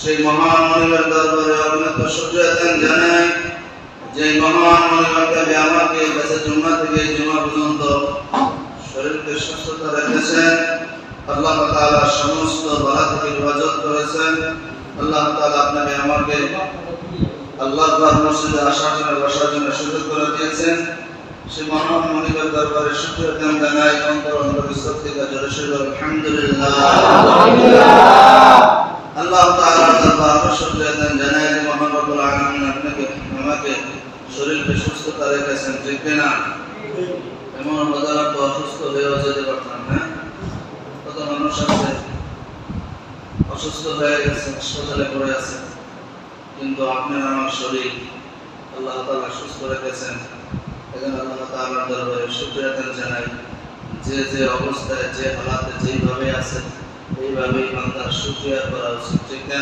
সেই মহান মনিবের দরবারে অগণিত শুকরিয়া জানাই যে মহান মনিবের কাছে আমাকে কাছে জুম্মা থেকে জুম্মা পর্যন্ত শরীরকে সুস্থতা রেখেছেন। আল্লাহ তাআলা সমস্ত বাধা থেকে হেফাজত করেছেন। আল্লাহ তাআলা আপনাকে আমাকে আল্লাহ মসজিদে আসার জন্য, বসার জন্য সুযোগ করে দিয়েছেন। সে মহান মনিবের দরবারে শুকরিয়া জানাই অন্তর অন্তর সত্যিকার জোরে আলহামদুলিল্লাহ। আল্লাহ দরবারে শুকরিয়া জানাই যে মহান রব্বুল আলামিন আপনাকে, আমাকে রেখেছেন না এমন অসুস্থ হয়েও যেতে পারতাম না কত মানুষ আছে, অসুস্থ হয়ে গেছে, হাসপাতালে পড়ে আছে, কিন্তু আপনার আমার শরীর আল্লাহ তাআলা সুস্থ রেখেছেন। এজন্য আল্লাহ তাআলার দরবারে শুকরিয়া জানাই, যে যে অবস্থায়, যে হালাতে যেইভাবে আছে এইভাবেই বান্দার শুকরিয়া করা উচিত ঠিক না?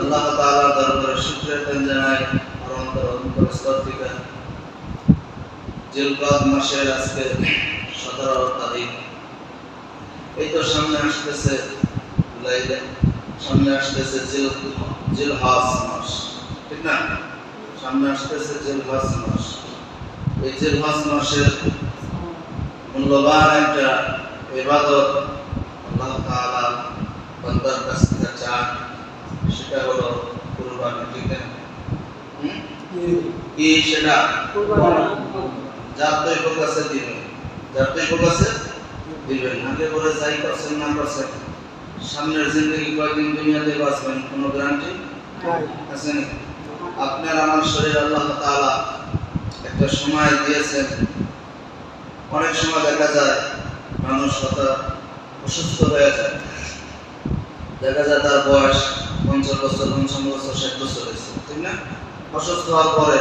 আল্লাহ তাআলার দরবারে শুকরিয়া জানাই আর অন্তর অন্তর স্তর থেকে। জিলকাদ মাসের আজকে সতেরো তারিখ। এই তো সামনে আসতেছে লাইলে সামনে আসতেছে জিল জিলহাস মাস ঠিক না? সামনে আসতেছে জিলহাস মাস। এই জিলহাস মাসের মূল্যবান একটা ইবাদত আল্লাহ তাআলা বান্দার কাছ থেকে চান সেটা হলো কুরবানি ঠিক কি সেটা যার তো হোক আছে দিবেন যার তো হোক দিবেন আগে করে যাই করছেন না করছেন সামনের জিন্দগি কয়েকদিন দুনিয়াতে বাঁচবেন কোনো গ্যারান্টি আছে নাকি আপনার আমার শরীর আল্লাহ তাআলা একটা সময় দিয়েছেন অনেক সময় দেখা যায় মানুষ হঠাৎ অসুস্থ হয়ে যায় দেখা যায় তার বয়স পঞ্চাশ বছর বছর, ষাট বছর হয়েছে, ঠিক না? অসুস্থ হওয়ার পরে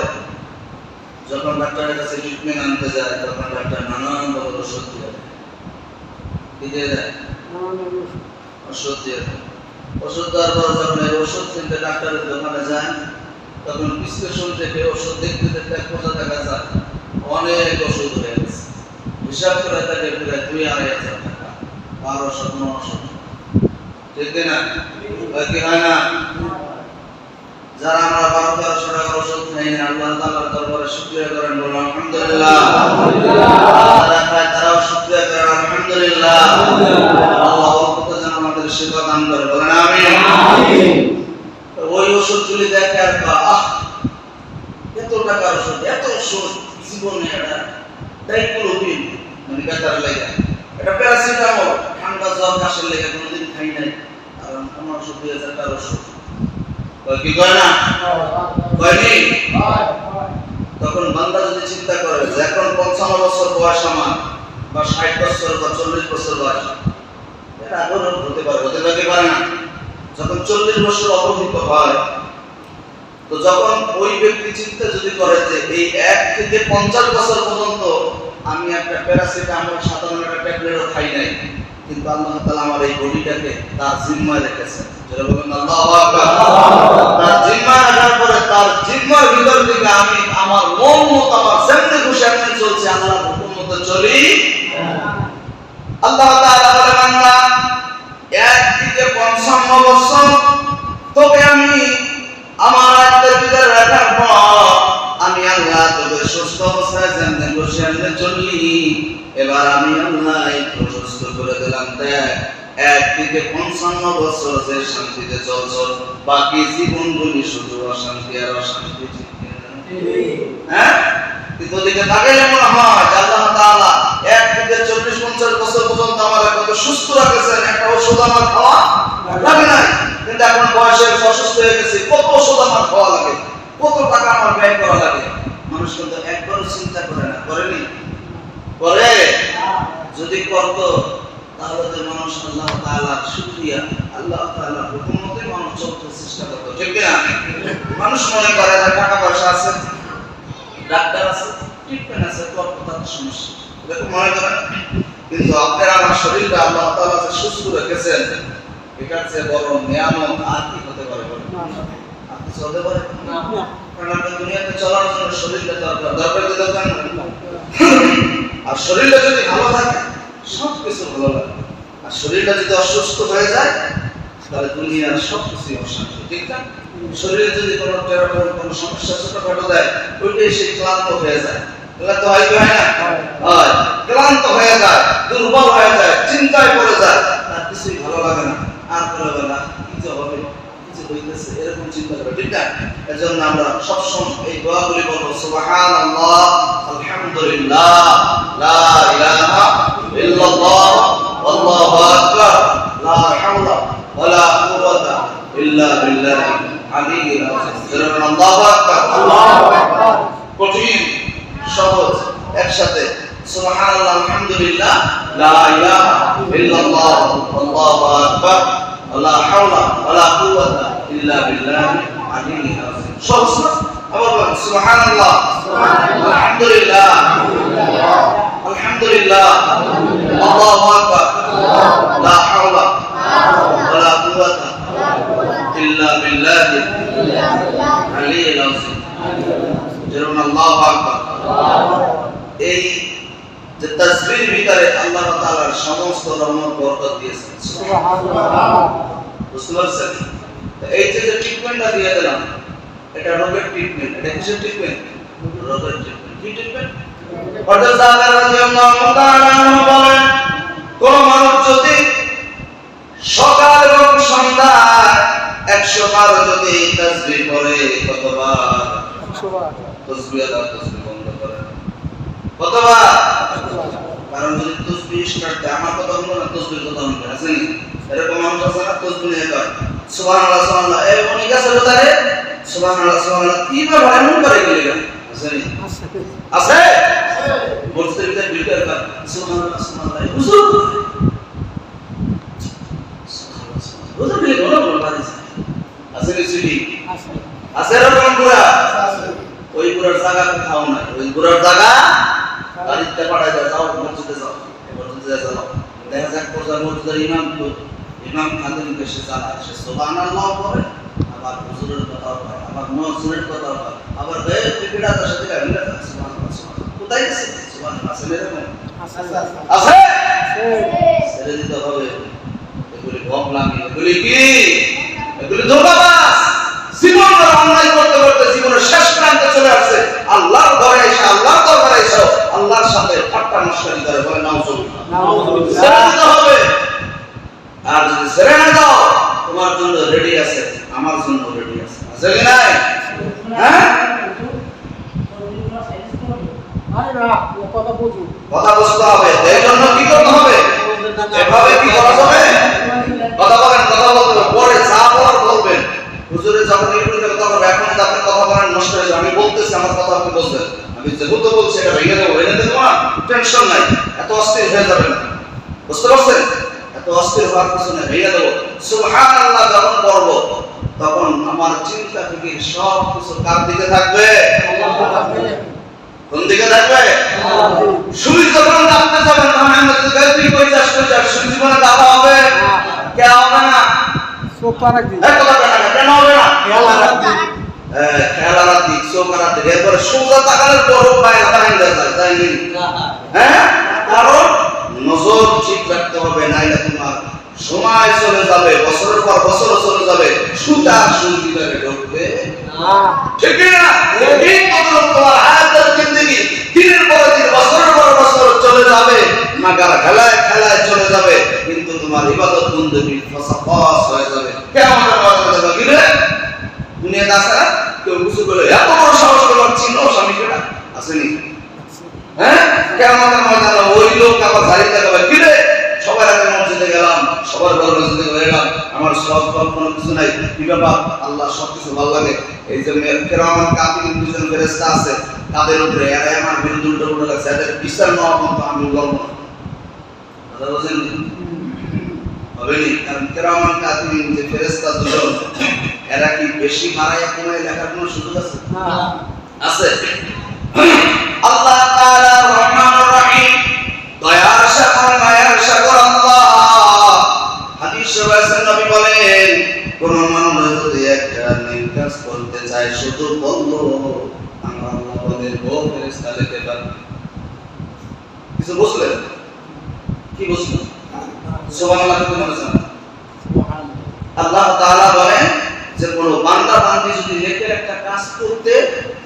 যখন ডাক্তারের কাছে ট্রিটমেন্ট আনতে যায়, তখন ডাক্তার নানান রকম ওষুধ দিয়ে কিনতে ডাক্তারের যায়, তখন ওষুধ দেখা যায় অনেক ওষুধ হয়ে গেছে। হিসাব করে তাকে প্রায় দুই আড়াই হাজার বারোশো পনেরোশো। ঠিক না? হয় কি হয় না? যারা আমরা বারো তেরোশো টাকার ওষুধ খাই না আল্লাহ তাআলার দরবারে শুকরিয়া করেন বলুন আলহামদুলিল্লাহ। যারা খায় তারাও শুকরিয়া করেন আলহামদুলিল্লাহ। আল্লাহ বরকত যেন আমাদের সেবা দান করে বলেন আমিন। তো ওই ওষুধগুলি দেখে আর বা, আহ! এত টাকার ওষুধ এত ওষুধ জীবনে এটা ডাইক্লোরোপিন মানে ব্যথার লেগে। এটা প্যারাসিটামল। কোনোদিন খাই নাই। আর আমার ওষুধ দুই হাজার টাকার কি, কয় না? কয়নি তখন বান্দা যদি চিন্তা করে যে এখন পঞ্চান্ন বছর বয়স আমার, বা ষাট বছর বা চল্লিশ বছর বয়স, এটা আগেও হতে পারে হতে পারে পারে না? যখন চল্লিশ বছর অবহিত হয়, তো যখন ওই ব্যক্তি চিন্তা যদি করে যে এই এক থেকে পঞ্চাশ বছর পর্যন্ত আমি একটা প্যারাসিটামল, সাধারণ একটা ট্যাবলেটও খাই নাই কিন্তু আল্লাহ তাআলা আমার এই বডিটাকে তার জিম্মায় রেখেছেন। যেটা বলবেন আল্লাহু তার জিম্মায় রাখার পরে তার জিম্মার ভিতর থেকে আমি আমার মন মতো, আমার যেমনি খুশি আমি চলছি, আল্লাহর হুকুম মতো চলি। আল্লাহ তাআলা বলে, বান্দা, এক থেকে পঞ্চান্ন বছর তোকে আমি আমার আত্মের ভিতরে রাখার পর আমি আল্লাহ তোকে সুস্থ অবস্থায় যেমনি খুশি, এমনি চললি এবার আমি আল্লাহ একটু সুস্থ করে দিলাম, দেখ, এক থেকে পঞ্চান্ন বছর যে শান্তিতে চলছ, বাকি জীবনগুলি শুধু অশান্তি আর অশান্তি হ্যাঁ? কিন্তু তাকাইলে মনে হয় আল্লাহ তাআলা এক থেকে চল্লিশ পঞ্চাশ বছর পর্যন্ত আমার কত সুস্থ রাখেছেন, একটা ওষুধ আমার খাওয়া লাগে কিন্তু এখন বয়সে অসুস্থ হয়ে গেছে, কত ওষুধ আমার খাওয়া লাগে, কত টাকা আমার ব্যয় করা লাগে? মানুষ কিন্তু একবারও চিন্তা করে না, করেনি? করে যদি করতো তাহলে মানুষ আল্লাহ তাআলার শুকরিয়া আল্লাহ তাআলার হুকুম মতে মানুষ চলতে চেষ্টা করতো ঠিক না মানুষ মনে করে যে টাকা পয়সা আছে ডাক্তার আছে ট্রিটমেন্ট আছে তোর সমস্যা এরকম মনে করেন কিন্তু আপনার আমার শরীরটা আল্লাহ তাআলা যে সুস্থ রেখেছেন বড় নিয়ামত আর কি হতে পারে বলেন? আপনি চলতে পারেন কারণ আপনার দুনিয়াতে চলার জন্য শরীরটা দরকার দরকার? দরকার না? আর শরীরটা যদি ভালো থাকে সব কিছু ভালো লাগে। আর শরীরটা যদি অসুস্থ হয়ে যায়, তাহলে দুনিয়ার সব কিছুই অশান্তি, ঠিক না? শরীরে যদি কোনো কোনো সমস্যা ছোটখাটো দেয়, ওইটাই সে ক্লান্ত হয়ে যায়। ক্লান্ত হয় কি হয় না? ক্লান্ত হয়ে যায়, দুর্বল হয়ে যায়, চিন্তায় পড়ে যায়, তার কিছুই ভালো লাগে না। আর ভালো লাগে না কি যে হবে কিছু হইতেছে এরকম চিন্তা করে ঠিক না? এজন্য আমরা সবসময় এই দোয়াগুলি বলব সুবহানাল্লাহ আলহামদুলিল্লাহ লা ইলাহা ইল্লাল্লাহ আল্লাহু আকবার লা হাওলা ওয়ালা কুওয়াতা ইল্লা বিল্লাহ আলিয়্যিল আযীম। আল্লাহু আকবার। আল্লাহু আকবার। কঠিন সহজ একসাথে সুবহানাল্লাহ আলহামদুলিল্লাহ লা ইলাহা ইল্লাল্লাহ আল্লাহু আকবার। লা হাওলা ওয়ালা কুওয়াতা ইল্লা বিল্লাহ আলিয়্যিল আযীম সহজ না? আবার বলেন সুবহানাল্লাহ আলহামদুলিল্লাহ আলহামদুলিল্লাহ আল্লাহু আকবার লা হাওলা ওয়ালা কুওয়াতা ইল্লা বিল্লাহ আলিয়্যিল আযীম যেরকম আল্লাহু আকবার এই যে তাসবির ভিতরে আল্লাহ তাআলার সমস্ত রহমত বরকত দিয়েছেন। বুঝতে পারছেন? এই যে যে ট্রিটমেন্টটা দিয়ে দিলাম এটা রোগের ট্রিটমেন্ট এটা কিসের ট্রিটমেন্ট রোগের ট্রিটমেন্ট কি ট্রিটমেন্ট হযরত জাবের রাদিয়াল্লাহু তাআলা বলেন কোন মানুষ যদি সকাল এবং সন্ধ্যা একশো বার যদি তাসবিহ করে কতবার? তসবিহ কতবার? কারণ যদি তসবিহ দেয় আমার কথা না তসবিহ কথা হলো আছে নি এরকম মানুষ আছে না তসবিহ নিয়ে সুবহানাল্লাহ সুবহানাল্লাহ। এই উনি কাছে কোথায় সুবহানাল্লাহ সুবহানাল্লাহ। কি ভাবে এমন করে গেলি না আছে আছে? ভিতরে বিলকার কয় সুবহানাল্লাহ সুবহানাল্লাহ। হুজুর? হুজুর বলে বলো বলো আছে সুইটি আছে। এরকম পুরা? ওই পুরার জায়গা কোথাও নাই। ওই পুরার জায়গা পাঠায় দাও যাও মসজিদে যাও। মসজিদে যাও। দেখা যাক পর্যায়ে মসজিদের ইমাম তো ইমাম জানা সে সুবহানাল্লাহ পড়ে আবার হুজুরের কথাও হয় আবার মসজিদের কথাও হয় আবার তার সাথে সুবহানাল্লাহ কোথায় গেছে? সুবহানাল্লাহ আছে এরকম? আছে ছেড়ে দিতে হবে। এগুলি ভোগলামি এগুলি কি? এগুলি ধোকাবাজ জীবন অন্যায় করতে করতে জীবনের শেষ প্রান্তে চলে আসছে। আল্লাহর ঘরে এসে আল্লাহর দরবারে এসে আল্লাহর সাথে ঠাট্টা মস্কারি করে বলে নাউজুবিল্লাহ। হবে। আর যদি ছেড়ে না দাও তোমার জন্য রেডি আছে আমার জন্য রেডি আছে। আছে কি নাই? হ্যাঁ? কথা বুঝতে হবে। এই জন্য কি করতে হবে? এভাবে কি করা যাবে? কথা বলেন কথা বলতে পরে যা বলার বলবেন। হুজুরে যখন ইউটিউবে কথা বলবে এখন আপনি বলেন হয়ে আমি বলতেছি আমার কথা আপনি বলবেন আমি যেহেতু বলছি এটা ভেঙে দেবো। ভেঙে দেবো না টেনশন নাই। এত অস্থির হয়ে যাবে না। বুঝতে পারছেন? এত অস্থির হওয়ার কিছু নেই ভেঙে দেবো। সুবহান আল্লাহ যখন করব তখন আমার চিন্তা থেকে সব কিছু কার দিকে থাকবে? কোন দিকে থাকবে? সূর্য যখন ডাকতে যাবেন তখন আমরা যদি চাষ করে যাই সূর্য জীবনে দাদা হবে? কে হবে না? কথা কেন? হবে না? হ্যাঁ, খেলা রাতি চোখা এরপরে সোজা তাকানোর পর পায়ে দাঁড়িয়ে যায় তাই নি হ্যাঁ কারণ নজর ঠিক রাখতে হবে নাইলে তোমার সময় চলে যাবে বছরের পর বছর চলে যাবে সুতা ভিতরে ঢুকবে। ঠিক না? এই কদর তোমার হায়াতের জিন্দেগি। দিনের পর দিন বছরের পর বছর চলে যাবে মাগার খেলায় খেলায় চলে যাবে কিন্তু তোমার ইবাদত বন্দেগি ফসাফস হয়ে যাবে। কেমন কথা যাবে কি রে দুনিয়াতে না কেউ কিছু বলে এত বড় সাহস করে চিহ্ন স্বামী কেটা আসেনি হ্যাঁ কেমন ময়দানে ওই লোক আবার দাঁড়িয়ে থাকবে কি রে? সবার আগে মসজিদে গেলাম সবার ঘর মসজিদে গেলাম আমার সব সব কিছু নাই। কি ব্যাপার? আল্লাহ সব কিছু ভালো লাগে। এই যে কেরামান কাতিল দুজন ফেরেস্তা আছে তাদের উপরে এরা আমার বিরুদ্ধে উল্টো উল্টো এদের বিচার নেওয়া পর্যন্ত আমি বলব না। কথা বলছেন হবে কারণ কেরামান কাতিল যে ফেরেস্তা দুজন এরা কি বেশি মারায় কোনায় লেখার কোনো সুযোগ আছে? আছে? আল্লাহ তাআলা রহমানুর রহিম দয়ার সাগর মায়ার সাগর আল্লাহ। হাদিস শরীফে নবী বলেন কোন মানুষ যদি একটা নেক করতে চায় শুধু বলল আমরা আল্লাহ বলে ও ফেরেশতা দিতে কিছু বুঝলেন? কি বুঝলেন? সুবহানাল্লাহ কি মনে জানেন আল্লাহ তাআলা বলেন যে কোন বান্দা বান্দি যদি নেকের একটা কাজ করতে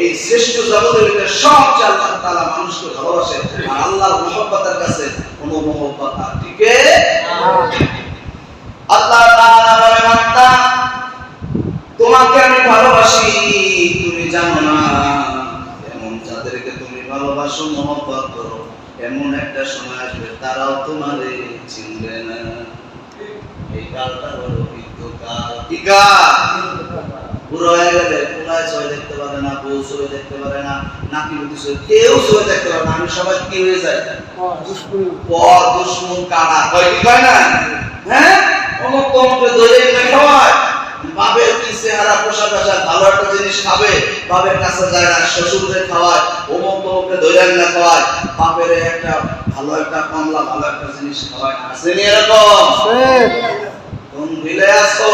এই শ্রেষ্ঠ জগতের ভিতরে সবচেয়ে আল্লাহ তাআলা মানুষকে ভালোবাসে আর আল্লাহর মহব্বতের কাছে কোনো মহব্বত আর টিকে আল্লাহ তাআলা বলে বান্দা তোমাকে আমি ভালোবাসি তুমি জানো না। এমন যাদেরকে তুমি ভালোবাসো মহব্বত করো এমন একটা সময় আসবে তারাও তোমারে চিনবে না। এই কালটা হলো কি কাল? বুড়ো হয়ে গেলে পুরায় ছয় দেখতে পারে না বউ ছয় দেখতে পারে না নাকি বুদ্ধি ছয় কেউ ছয় দেখতে পারে না আমি সবাই কি হয়ে যায় পর দুশ্মন। কাটা কয় কি কয় না? হ্যাঁ? অমুক ধরে এনে খাওয়ায়। বাপের কি চেহারা পোশাক আশাক ভালো একটা জিনিস খাবে? বাপের কাছে যায় না খাওয়ায় অমুক তমুকে ধরে এনে খাওয়ায়। বাপের একটা ভালো একটা কমলা ভালো একটা জিনিস খাওয়ায়। আসেনি এরকম? কোন ভিলে আসো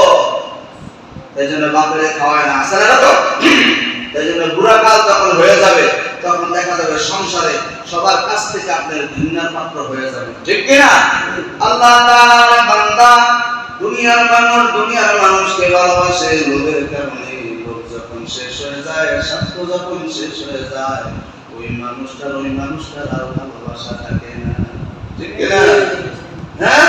দুনিয়ার মানুষ, দুনিয়ার মানুষকে ভালোবাসে লোভের কারণে লোভ যখন শেষ হয়ে যায় স্বার্থ যখন শেষ হয়ে যায়, ওই মানুষটার ওই মানুষটার আর ভালোবাসা থাকে না। ঠিক কিনা? হ্যাঁ?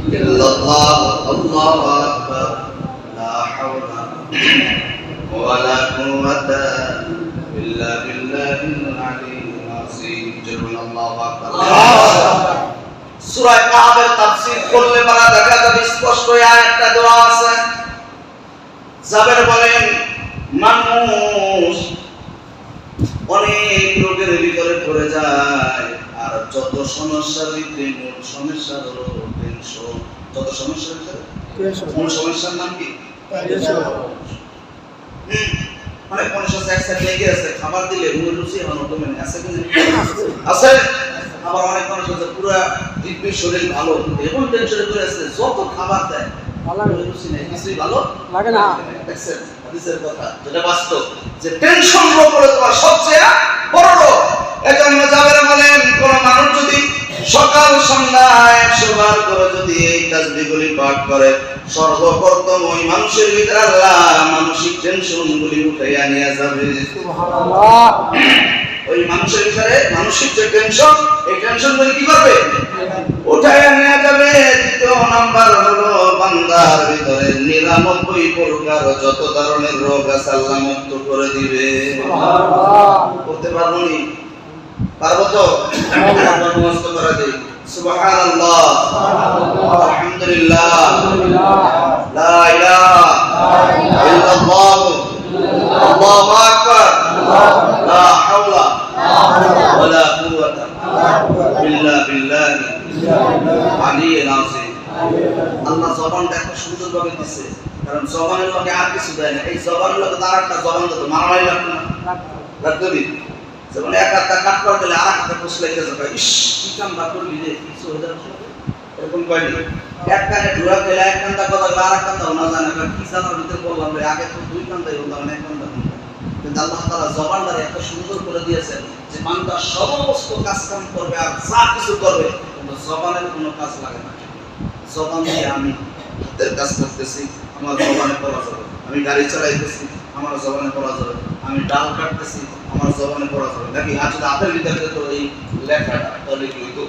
মানুষ অনেক রোগের ভিতরে পড়ে যায়। আর যত সমস্যার ভিতরে মূল সমস্যা হলো টেনশন যত মূল সমস্যার নাম কি? লেগে আছে খাবার দিলে মুখে রুচি এখনও কমে না আছে কি আছে। আবার অনেক মানুষ আছে পুরো দিব্যি শরীর ভালো এমন টেনশনে করে আছে যত খাবার দেয় ভালো। লাগে না। দেখছেন হাদিসের কথা যেটা বাস্তব যে টেনশন হলো তোমার সবচেয়ে বড় এজন্য বলেন কোন মানুষ যদি সকাল সন্ধ্যা একশো বার করে যদি এই তাসবিহগুলি পাঠ করে সর্বপ্রথম ওই মানুষের ভিতরে আল্লাহ মানসিক টেনশন গুলি উঠাইয়া নিয়ে যাবে। ওই মানুষের ভিতরে মানসিক যে টেনশন এই টেনশন গুলি কি করবে উঠাইয়া নিয়ে যাবে। দ্বিতীয় নাম্বার হলো বান্দার ভিতরে নিরানব্বই প্রকার যত ধরনের রোগ আছে আল্লাহ মুক্ত করে দিবে। করতে পারব নি? পারব তো মুখস্থ করে সুবহানাল্লাহ। আলহামদুলিল্লাহ। লা ইলাহা ইল্লাল্লাহ। আল্লাহু আকবার। লা হাওলা ওয়ালা কুওয়াতা ইল্লা বিল্লাহ। আলিয়্যিল আযীম। আল্লাহ জবানটা এত সুন্দরভাবে দিছে। কারণ জবানের লগে আর কিছু দেয় না। এই জবানের লগে তার একটা জবান দিত। মারামারি লাগতো না। লাগতো নি যেমন এক হাতটা কাট করে দিলে আর একটা পোষ লেগে যাবে ইস, কি বা করলি রে, কিছু হয়ে যাবে? এরকম কয়নি এক কানে ঢুয়া দিলে এক কান্দা কথা আর এক কান্দা না জানে কি জানার ভিতরে বললাম রে? আগে তো দুই কান্দাই বললাম এক কান্দা কিন্তু আল্লাহ তাআলা জবানটারে এত সুন্দর করে দিয়েছেন যে বান্দা সমস্ত কাজ কাম করবে আর যা কিছু করবে, কিন্তু জবানের কোনো কাজ লাগে না। জবান দিয়ে আমি কাজ করতেছি, আমার জবানে পড়া যাবে আমি গাড়ি চালাইতেছি, আমার জবানে পড়া যাবে আমি ডাল কাটতেছি আমার জবানে পড়া যাবে নাকি আজ হাতের ভিতরে তো এই লেখাটা, তাহলে কি হইতো?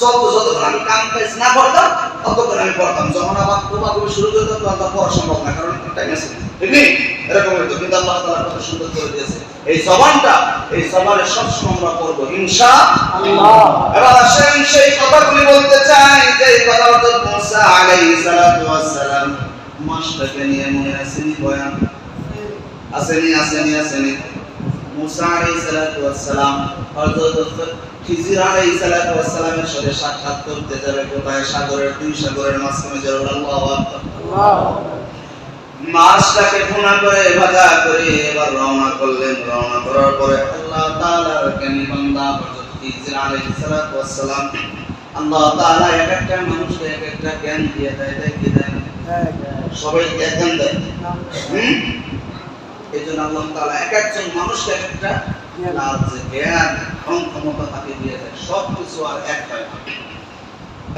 চলতো যতক্ষণ আমি কাম কাজ না করতাম ততক্ষণ আমি পড়তাম। যখন আবার কোপা কবি শুরু করে তখন পড়া সম্ভব না, কারণ টাইম আছে। ঠিক এরকম হইতো। কিন্তু আল্লাহ তাআলা কত সুন্দর করে দিয়েছে। এই জবানটা, এই জবানে সবসময় আমরা করব আল্লাহ। এবার আসেন সেই কথাগুলি বলতে চাই, যে এই কথা হযরত মুসা আলাইহিস সালাতু ওয়াস নিয়ে মনে আসেনি, বয়ান? আসেনি আসেনি আসেনি। মুসা আলাইহিস সালাতু ওয়াস সালাম হযরত খিজির আলাইহিস সালাতু ওয়াস সালামের সাথে সাক্ষাৎ করতে যাবে কোথায়? সাগরের দুই সাগরের মাঝখানে যাবে। আল্লাহু আকবার। মাছটাকে ফোনা করে ভাজা করে এবার রওনা করলেন। রওনা করার পরে আল্লাহ তাআলার জ্ঞানী বান্দা হযরত খিজির আলাইহিস সালাতু ওয়াস সালাম আল্লাহ তাআলা এক একটা মানুষকে এক একটা জ্ঞান দিয়ে দেয় দেয়। কি দেয়। এক জ্ঞান দেয়। হুম? এই আল্লাহ তাআলা এক একজন মানুষকে এক একটা যে জ্ঞান এবং ক্ষমতা তাকে দিয়ে দেয়। সব কিছু আর এক হয়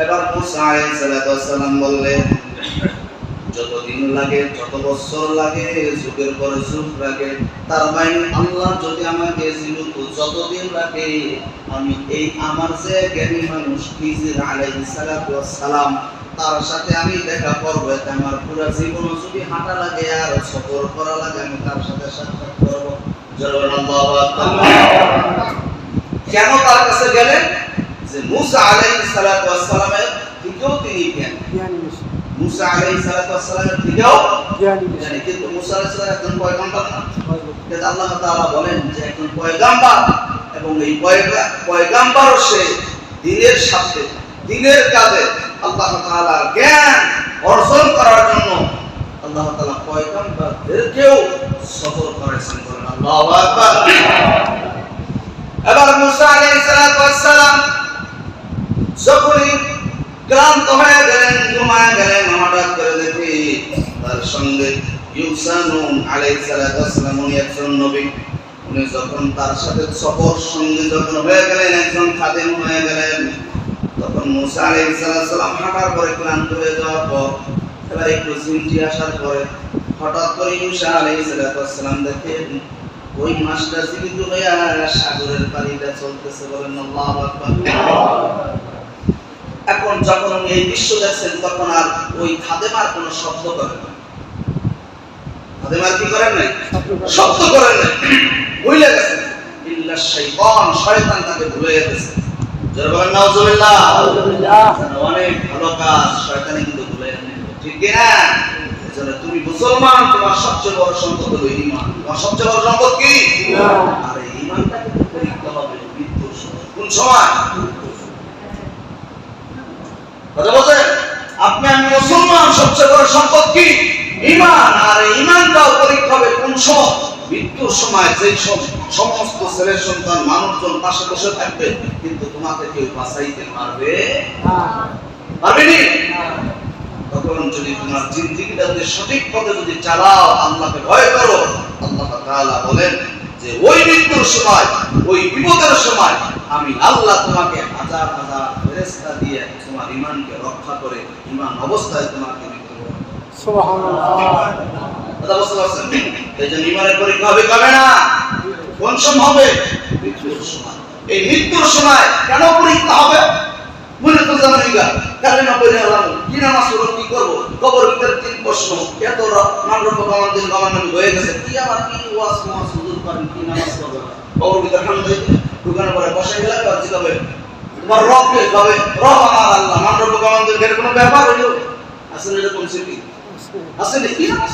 এবার মুসা আলাইহিস সালাতু ওয়াস সালাম বললেন, যতদিন লাগে, যত বছর লাগে, যুগের পর যুগ লাগে, তার মানে আল্লাহ যদি আমাকে জীবিত যতদিন লাগে আমি এই আমার যে জ্ঞানী মানুষ খিজির আলাইহিস সালাতু ওয়াস সালাম তার সাথে আমি দেখা করব এতে আমার পুরো জীবন যদি হাঁটা লাগে আর সফর করা লাগে আমি তার সাথে সাক্ষাৎ করব। কেন তার কাছে গেলেন? যে মুসা আলাইহিস সালাতু ওয়াস সালামের থেকেও তিনি জ্ঞান। মুসা আলাইহিস সালাতু ওয়াস সালামের থেকেও জানি কিন্তু মুসা সালাম একজন পয়গম্বর না। আল্লাহ তাআলা বলেন যে একজন পয়গম্বর এবং এই পয়গা- পয়গম্বর সে দিনের সাথে দিনের কাজে আল্লাহ তাআলার জ্ঞান অর্জন করার জন্য আল্লাহ তাআলা পয়গম্বরদেরকেও সফর করেছেন বলেন আল্লাহু আকবার। এবার মুসা আলাইহিস সালাম যখনই ক্লান্ত হয়ে গেলেন, ঘুমায় গেলেন, হঠাৎ করে দেখি তার সঙ্গে ইউসানুন আলাইহিস সালাম, উনি একজন নবী। উনি যখন তার সাথে সফর সঙ্গী যখন হয়ে গেলেন, একজন খাদেম হয়ে গেলেন। তখন মুসা হাঁটার পরে ক্লান্ত হয়ে যাওয়ার পর, এবার একটু আসার পরে হঠাৎ করে সালাম দেখেন ওই মাছটা জীবিত সাগরের পানিটা চলতেছে বলেন এখন যখন এই দৃশ্য দেখছেন, তখন আর ওই খাদেমার কোনো শব্দ করেন না। খাদেমার কি করেন নাই? শব্দ করেন নাই। ভুলে গেছেন। ইল্লা শাইতান শয়তান তাকে ভুলে গেছে। অনেক ভালো কাজ শয়তানে কিন্তু ভুলে ঠিক কি তুমি মুসলমান তোমার সবচেয়ে বড় সম্পদ হলো ঈমান। তোমার সবচেয়ে বড় সম্পদ কি? আর এই ঈমানটাকে পরীক্ষা হবে মৃত্যুর সময়। কোন সময়? কথা বলছেন? আপনি আমি মুসলমান সবচেয়ে বড় সম্পদ কি? ইমান আর ইমানটাও পরীক্ষা হবে কোন সময়? মৃত্যুর সময় যে সব সমস্ত ছেলে সন্তান, মানুষজন পাশে বসে থাকবে, কিন্তু তোমাকে কেউ বাঁচাইতে পারবে তখন যদি তোমার জিন্দিগিটা যদি সঠিক পথে যদি চালাও, আল্লাহকে ভয় করো, আল্লাহ তাআলা বলেন যে ওই মৃত্যুর সময়, ওই বিপদের সময় আমি আল্লাহ তোমাকে হাজার হাজার দিয়ে তোমার ঈমানকে রক্ষা করে, ঈমান অবস্থায় তোমাকে মৃত্যু সুবহানাল্লাহ। কথা বুঝতে পারছেন? এই জন্য ঈমানের পরীক্ষা হবে কবে না? কোন সময় হবে? মৃত্যুর সময়। এই মৃত্যুর সময় কেন পরীক্ষা হবে? মনে তো জানেন গা। কালে না পড়ে হলাম কি নামাজ পড়ব কি করব? কবর ভিতরে তিন প্রশ্ন এত মানরূপ কমান দিন হয়ে গেছে। কি আবার কি ওয়াজ ওয়াজ হুজুর করেন কি নামাজ পড়বে কবর ভিতরে খান দিই দোকানে পরে বসে গেলে আর জিগাবে। তোমার রব কে কবে রব আমার আল্লাহ। কমান দিন এর কোনো ব্যাপার হইল? আসলে এরকম সিটি। আসলে কি নামাজ?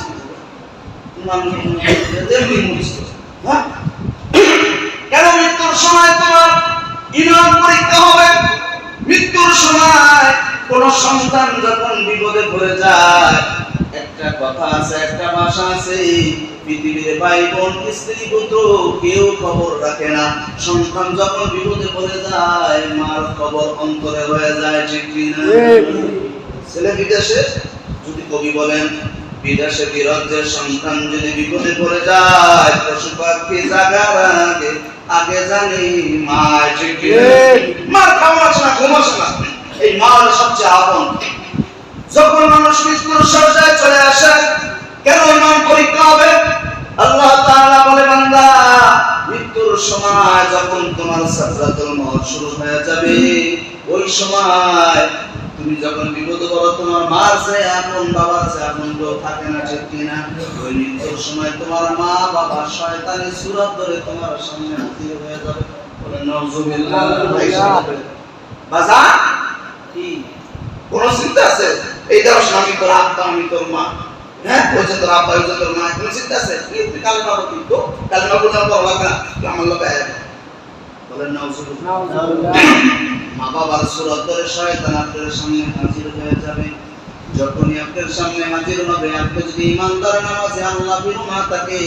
কেন মৃত্যুর সময় তোমার ইমান পরীক্ষা হবে মৃত্যুর সময় কোন সন্তান যখন বিপদে পড়ে যায় একটা কথা আছে একটা ভাষা আছে পৃথিবীর ভাই বোন স্ত্রী পুত্র কেউ খবর রাখে না সন্তান যখন বিপদে পড়ে যায় মার খবর অন্তরে হয়ে যায় ঠিক না ছেলে বিদেশে যদি কবি বলেন বিদেশে সন্তান যদি বিপদে পড়ে যায় পশু পাখি জাগার আগে আগে জানি মা মার খাওয়া আছে না ঘুম আসে না? এই মার সবচেয়ে আপন। যখন মানুষ মৃত্যুর সজ্জায় চলে আসে কেন ইমান পরীক্ষা হবে? আল্লাহ তাআলা বলে বান্দা মৃত্যুর সময় যখন তোমার সাকরাতুল মউত শুরু হয়ে যাবে ওই সময় তুমি যখন বিপদ করো তোমার মার সে আপন বাবার সে আপন কেউ থাকে না, ঠিক কিনা? ওই মৃত্যুর সময় তোমার মা, বাবা, শয়তানি সুরত ধরে তোমার সামনে হাজির হয়ে যাবে। বলে নজুবিল্লাহ বাজা? কি? কোন চিন্তা আছে? এই দাও আমি তোর আব্বা, আমি তোর মা। হ্যাঁ? ওই তোর আব্বা ওই তোর মা কোন চিন্তা আছে? কি? কালেমা বলবি তো কালেমা বললে পর লাগা আমার আয় বলে নজুবিল্লাহ মা বাবার সুরত ধরে শয়তান আপনার সামনে হাজির হয়ে যাবে। যখনই আপনার সামনে হাজির হবে আপনি যদি ইমানদার নামাজে আল্লাহ বিন মা তাকে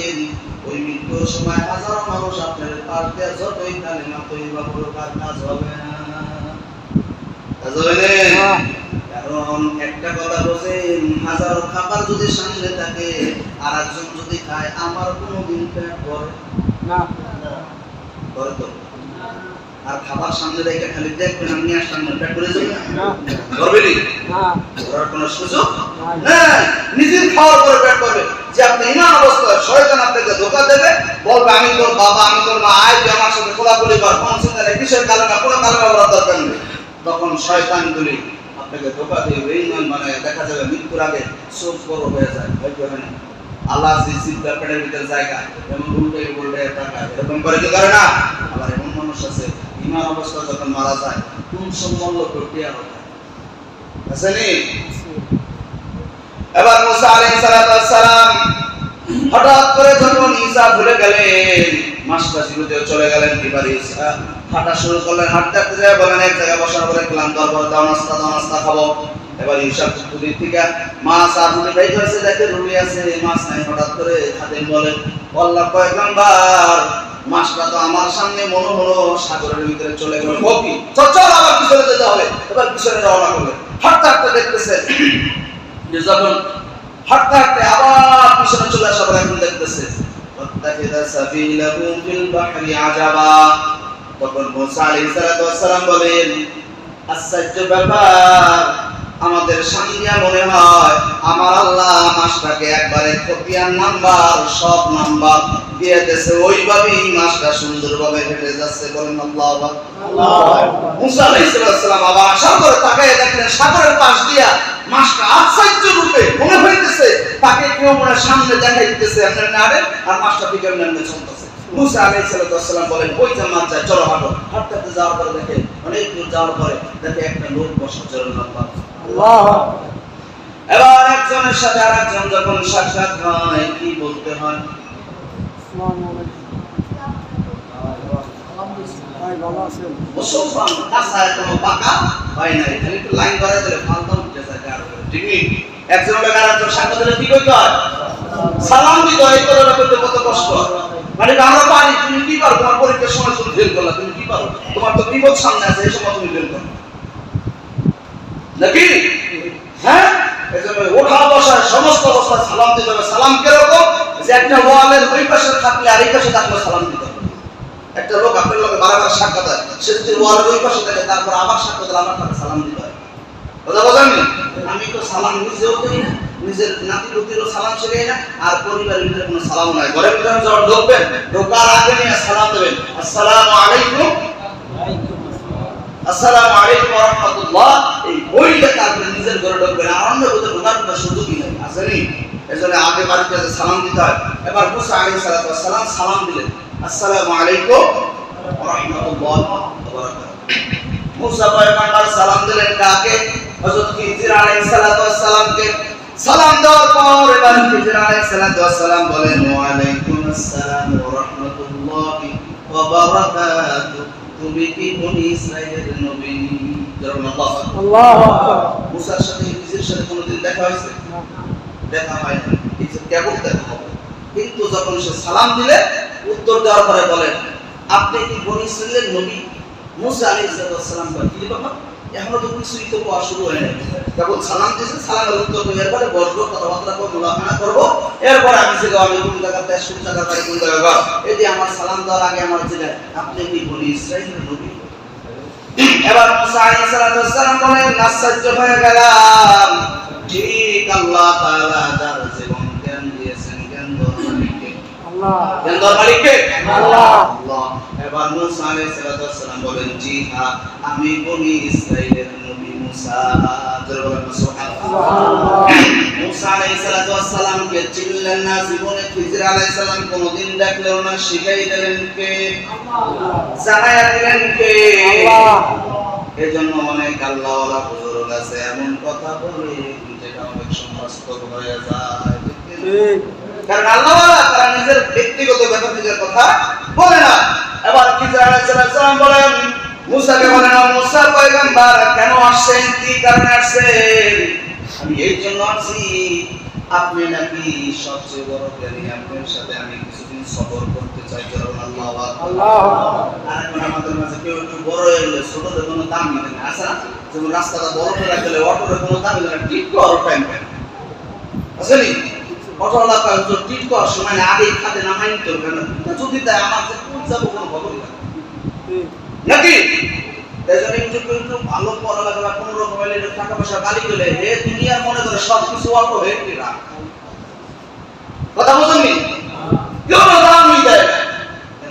ওই মৃত্যুর সময় হাজারো মানুষ আপনার পাশ দিয়ে যতই কালিমা তৈবা করুক আর কাজ হবে না। কাজ হবে না। কারণ একটা কথা বোঝেন হাজারো খাবার যদি সামনে থাকে আর একজন যদি খায় আমার কোনোদিন পেট ভরে না। ভরে তো? আর খাবার সামনে রেখে খালি দেখবেন আমি আসলাম না। পেট যাবে ধরার কোনো সুযোগ? নাই। নিজের খাওয়ার পরে পেট করবে যে আপনি ইমান অবস্থায় শয়তান আপনাকে ধোকা দেবে বলবে আমি তোর বাবা আমি তোর মা আয় তুই আমার সাথে কোলাকুলি কর কোন চিন্তা কিসের কারণে কোনো কারণে বলার দরকার নেই। তখন শয়তানগুলি আপনাকে ধোকা দিয়ে বেঈমান মানে দেখা যাবে মৃত্যুর আগে চোখ বড় হয়ে যায় হয়তো হয় না। আল্লাহ ভিতরে জায়গা এমন এরকম করে করে না? আবার এমন মানুষ আছে, ইমান অবস্থা যখন মারা যায়, কোন সম্বন্ধ করতে আর এবার মুসা আলাইহিস সালাম হঠাৎ করে যখন ঈসা ভুলে গেলেন মাসটা শুরুতে চলে গেলেন, এবার ঈসা হাঁটা শুরু করলেন, হাঁটতে হাঁটতে বলেন, এক জায়গায় বসার পরে ক্লান্ত হওয়ার দাও নাস্তা দাও নাস্তা খাব। এবার ইউসাফ চুক্তির থেকে মাছ আপনি ভাই করেছে দেখে রুমি আছে মাছ নাই, হঠাৎ করে খাদেম বলে বললা পয়গম্বার, মাছটা তো আমার সামনে মনো মনো সাগরের ভিতরে চলে গেল বকি চল চল, আবার পিছনে যেতে হবে, এবার পিছনে রওনা করবে। হঠাৎ করে দেখতেছে, যে যখন হাঁটতে হাঁটতে আবার পিছনে চলে আসা বলে এখন দেখতেছে তখন মোসা আলী সালাম বলেন, আশ্চর্য ব্যাপার আমাদের সামনে মনে হয় আমার আল্লাহ মাসটাকে একবারে খতিয়ান নাম্বার, সব নাম্বার দিয়ে দিয়েছে। ওইভাবেই মাসটা সুন্দরভাবে হেঁটে যাচ্ছে বলেন আল্লাহ। মুসা আলাইহিস সালাম আবার আসার পরে তাকায় দেখলেন, সাগরের পাশ দিয়া মাছটা আশ্চর্য রূপে মনে হইতেছে তাকে কেউ মনে সামনে দেখাইতেছে আপনার নাড়ে আর পিকের নামে মুসা চলো যাওয়ার দেখে, অনেক দূর যাওয়ার পরে দেখে একটা লোক বসা চলো আল্লাহ এবার একজনের সাথে আর একজন যখন সাক্ষাৎ হয়, কি বলতে আর সাক্ষাৎ সালাম করতে কত কষ্ট। মানে তুমি কি পারো? তোমার পরীক্ষার সময় করলা, তুমি কি পারো? তোমার তো বিপদ সামনে আছে, এই সময় তুমি ফেল করো। নাকি? হ্যাঁ? এজন্য ওঠা বসায় সমস্ত অবস্থায় সালাম দিতে হবে। সালাম কীরকম? যে একটা ওয়ালের ওই পাশে থাকলে আর এই পাশে থাকলে সালাম দিতে হবে। একটা লোক আপনার লোকে বারবার সাক্ষাৎ হয়। সে যদি ওয়ালের ওই পাশে থাকে, তারপর আবার সাক্ষাৎ হলে আমার তাকে সালাম দিতে হয়। কথা বোঝেননি আমি তো সালাম নিজেও করি না। নিজের নাতি পুতিরও সালাম শেখাই না। আর পরিবারের ভিতরে কোনো সালাম নাই। ঘরের ভিতরে যখন ঢুকবেন, ঢোকার আগে নিয়ে সালাম দেবেন। আসসালামু আলাইকুম। আসসালামু আলাইকুম ওয়া রাহমাতুল্লাহ। এই বইটা তারপরে নিজের ঘরে ঢুকবেন, আর অন্য কোথাও ঢোকার কোনো সুযোগই নেই। আসেনি এজন্য আগে বাড়িতে সালাম দিতে হয়। এবার মুসা আলাইহিস সালাতু সালাম সালাম দিলেন। আসসালামু আলাইকুম ওয়া রাহমাতুল্লাহ ওয়া বারাকাতুহু। মুসা পয়গম্বর সালাম দিলেন কাকে? হযরত খিজির আলাইহিস সালাতু সালামকে। সালাম দেওয়ার পর এবার খিজির আলাইহিস সালাতু সালাম বলেন, ওয়া আলাইকুম আসসালাম ওয়া রাহমাতুল্লাহি ওয়া বারাকাতুহু। তুমি কি বনি ইসরায়েলের নবী? যেরকম আল্লাহ। আল্লাহু মুসার সাথে খিজির সাথে কোনোদিন দেখা হয়েছে? দেখা হয় না এই কেবল দেখা হবে। কিন্তু যখন সে সালাম দিলে উত্তর দেওয়ার পরে বলেন আপনি কি বনি ইসরায়েলের নবী? মুসা আলাইহিস সালাম বা কি বাবা তো কিছুই তো কোয়া শুরু হয় না কেবল সালাম দিয়েছে, সালামের উত্তর দেবো। এরপরে বসবো, কথাবার্তা করব করব। এরপরে আমি আমি জায়গা দেশ জায়গা ঘর এই আমার সালাম দেওয়ার আগে আমার ছেলে, আপনি ইসরাইলের নবী? এবার মুসা আলাইহিস বলেন হয়ে গেলাম। ঠিক আল্লাহ তাআলা যার জীবন জ্ঞান দিয়েছেন জ্ঞান দেওয়ার মালিককে আল্লাহ জ্ঞান দেওয়ার মালিক কে আল্লাহ। আল্লাহ এবার মুসা আলাইহিস সালাম বলেন জি হ্যাঁ আমি বনি ইসরাইলের নবী মুসা। জোরে বলেন সুবহানাল্লাহ। সুবহানাল্লাহ। মুসা আলাইহিস চিনলেন না জীবনে খিজির আলাইহিস সালাম দেখলেও না শিখাই দিলেন কে? জানায়া দিলেন কে। এজন্য অনেক আল্লাহওয়ালা বুজুর্গ আছে। এমন কথা বলে যেটা অনেক সমস্ত হয়ে যায়। ঠিক। কারণ আল্লাহওয়ালা তারা নিজের ব্যক্তিগত ব্যাপার নিজের কথা বলে না। এবার খিজির আলাইহিস সালাম বলেন মুসাকে বলেন মুসা পয়গম্বর কেন আসছেন? কি কারণে আসছেন? আমি এই জন্য আসছি আপনি নাকি সবচেয়ে বড় জ্ঞানী আপনার সাথে আমি কিছুদিন সফর করতে চাই কারণ আল্লাহ আল্লাহ আর এখন আমাদের মাঝে কেউ একটু বড় হয়ে গেলে ছোটদের কোনো দাম দিতে না। আছে না যেমন রাস্তাটা বড় করে রাখলে অটোর কোনো দাম দিতে না ঠিক করো টাইম টাইম আসেনি অটোওয়ালা কাজ ঠিক করার সময় না খাতে নামাই নিতে হবে যদি তাই আমার যে কোন যাব কোনো খবর নেই নাকি? তাই জন্য একটু একটু একটু ভালো পড়ালেখা রকম টাকা পয়সা গালি গেলে হে দুনিয়ার মনে করে সব কিছু অল্প হয়ে কথা বুঝুননি কেউ না দামই দেয় না।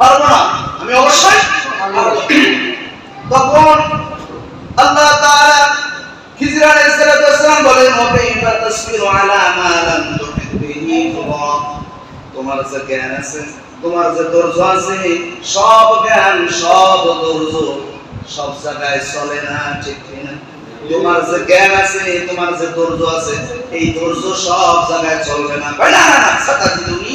পারব না। আমি অবশ্যই তখন আল্লাহ তাআলা খিজির আলাইহিস সালাম বলেন ওয়াকাইফা তাসবিরু আলা মা লাম তুহিত বিহি খুবরা তোমার যে জ্ঞান আছে, তোমার যে ধৈর্য আছে, সব জ্ঞান, সব ধৈর্য সব জায়গায় চলে না, ঠিক না তোমার যে জ্ঞান আছে, তোমার যে ধৈর্য আছে, এই ধৈর্য সব জায়গায় চলবে না। না না না সাতাজিদুনি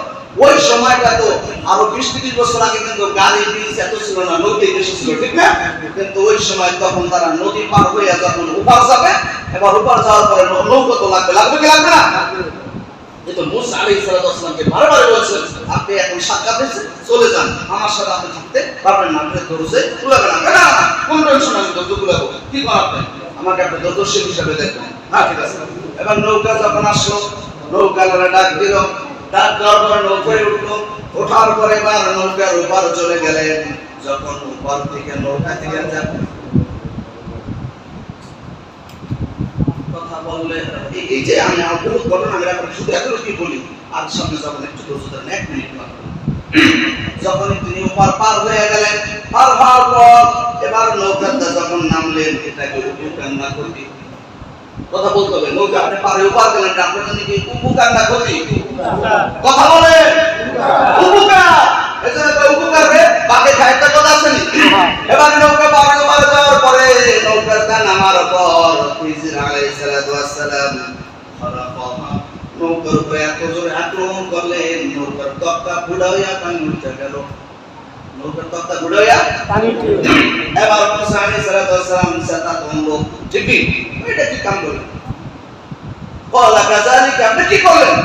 ওই সময়টা তো আরও বিশ তিরিশ বছর আগে কিন্তু গাড়ি ব্রিজ এত ছিল না, নদী বেশি ছিল, ঠিক না? কিন্তু ওই সময় তখন তারা নদী পার হইয়া যখন উপার যাবে, এবার উপার যাওয়ার পরে নৌকা তো লাগবে লাগবে কি লাগবে না? কিন্তু মুসা সালামকে বারবার বলছেন, আপনি এখন সাক্ষাৎ চলে যান, আমার সাথে আপনি থাকতে পারবেন না, আপনি না কোন টেনশন আমি কি আমাকে আপনি দর্শী হিসাবে দেখবেন। হ্যাঁ ঠিক আছে। এবার নৌকা যখন আসলো নৌকা ডাক দিল ডাক দেওয়ার পরে নৌকায় ওঠার পরে এবার নৌকার উপার চলে গেলেন। যখন উপর থেকে নৌকা থেকে কথা বললে এই- যে আমি আমার ঘটনা আমি এখন শুধু এত কি বলি? আর সামনে যখন একটু ধৈর্য এক মিনিট মাত্র যখন তিনি ওপার পার হয়ে গেলেন, পার হওয়ার পর এবার নৌকাতে যখন নামলেন, এটাকে উপকান্না করবি কথা বলতে হবে। নৌকা আপনি পারে ওপার গেলেন আপনার জন্য কি উপকান্না করবি কথা বলে? উপকার! এজন্য তো উপকার রে। বাকি খাইতে কথা আছে এবার নৌকা পার ওপার যাওয়ার পরে নৌকার তা নামার পর খিজির আলাইহিস সালাতু ওয়াস সালাম খলাফাহা নৌকার উপরে এত জোরে আক্রমণ করলেন নৌকার তক্তা বুড়া হইয়া পানি উঠে গেল। নৌকার তক্তা বুড়া হইয়া? পানিতে এবার মুসা আলাইহিস সালাতু ওয়াস সালাম সেটা তোমলো ঠিক এটা কি কাম করলেন আপনি কি করলেন?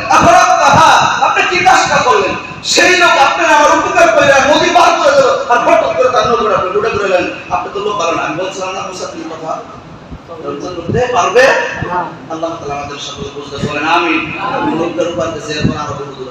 আপনি কি কাজটা করলেন? সেই লোক আপনার আমার উপকার করে নদী পার করে দিল। আর হঠাৎ করে তার নৌকা আপনি ডুবে করলেন আপনি তো লোক পারেন আমি বলছিলাম না মুসা তুমি কথা পারবে? আল্লাহ আমাদের সকলে বুঝতে বলেন আমিন। নৌকার উপর দেশে এরপর আরও বহু দূর